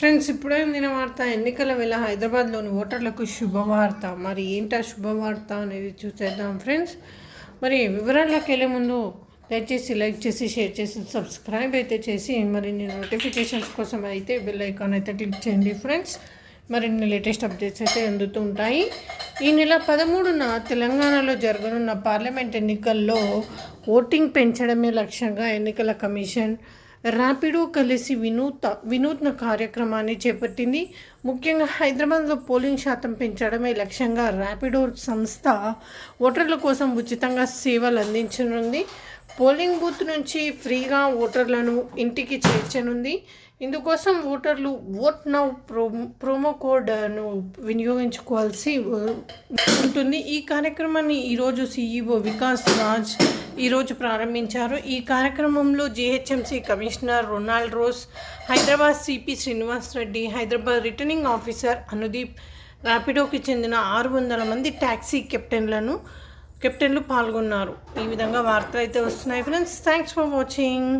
Friends ఇప్పుడే అందిన వార్త ఎన్నికల వేళ హైదరాబాద్లోని ఓటర్లకు శుభవార్త. మరి ఏంటా శుభవార్త అనేది చూసేద్దాం ఫ్రెండ్స్. మరి వివరాల్లోకి వెళ్ళే ముందు దయచేసి లైక్ చేసి షేర్ చేసి సబ్స్క్రైబ్ అయితే చేసి మరిన్ని నోటిఫికేషన్స్ కోసం అయితే బెల్ ఐకాన్ అయితే క్లిక్ చేయండి ఫ్రెండ్స్. మరిన్ని లేటెస్ట్ అప్డేట్స్ అయితే అందుతూ ఉంటాయి. ఈ నెల పదమూడున తెలంగాణలో జరగనున్న పార్లమెంట్ ఎన్నికల్లో ఓటింగ్ పెంచడమే లక్ష్యంగా ఎన్నికల కమిషన్ ర్యాపిడో కలిసి వినూత వినూత్న కార్యక్రమాన్ని చేపట్టింది. ముఖ్యంగా హైదరాబాద్లో పోలింగ్ శాతం పెంచడమే లక్ష్యంగా ర్యాపిడో సంస్థ ఓటర్ల కోసం ఉచితంగా సేవలు అందించనుంది. పోలింగ్ బూత్ నుంచి ఫ్రీగా ఓటర్లను ఇంటికి చేర్చనుంది. ఇందుకోసం ఓటర్లు ఓట్ నౌ ప్రో ప్రోమో కోడ్ను వినియోగించుకోవాల్సి ఉంటుంది. ఈ కార్యక్రమాన్ని ఈరోజు సీఈఓ వికాస్ రాజ్ ఈరోజు ప్రారంభించారు. ఈ కార్యక్రమంలో GHMC commissioner Ronald Ross Hyderabad CP Srinivas Reddy Hyderabad returning officer Anudeep ర్యాపిడోకి చెందిన ఆరు వందల మంది ట్యాక్సీ కెప్టెన్లను కెప్టెన్లు పాల్గొన్నారు. ఈ విధంగా వార్తలు అయితే వస్తున్నాయి. Friends thanks for watching.